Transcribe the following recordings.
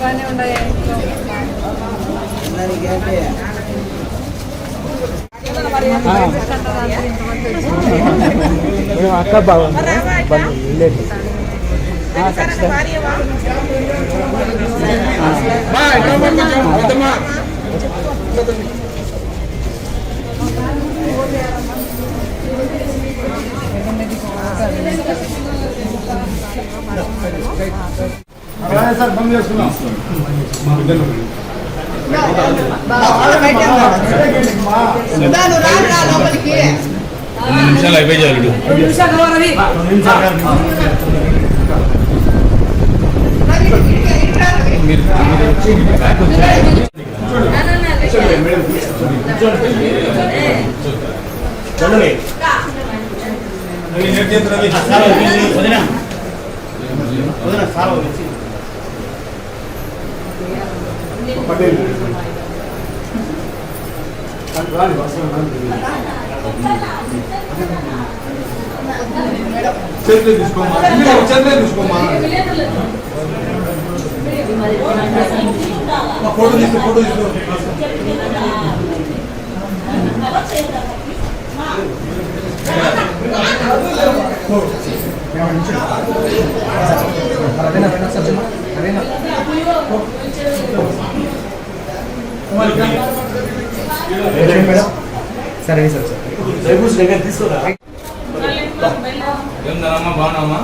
బాగానే ఉన్నాయా అక్క బాగుంది. వెళ్ళేది. సార్ బంద్ చేసుకున్నాం రెండు నిమిషాలు అయిపోయి చాలు మీరు పటేల్ రాని చేతులు తీసుకోమా? చేతులు తీసుకోమా? సరే సార్ ఫోటో దగ్గర సరే బాగున్నామా ఏందమ్మా బాగున్నామా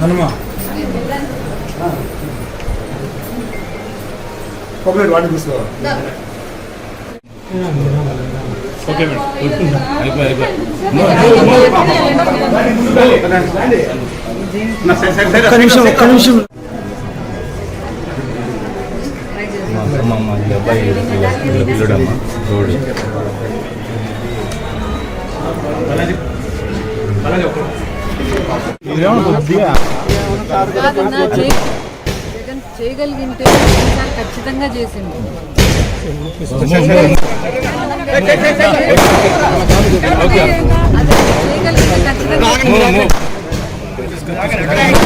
హనుమా కొబ్బరి వాటి తీసుకో. ఓకే మేడం అయిపోయి అయిపోయి ఒక్క నిమిషం ఒక్క నిమిషం. మా అమ్మమ్మ ఈ అబ్బాయి వీళ్ళ పిల్లడమ్మ రోడ్డు జగన్ చేయగలిగింటే ఖచ్చితంగా చేసింది చేయగలిగితే ఖచ్చితంగా.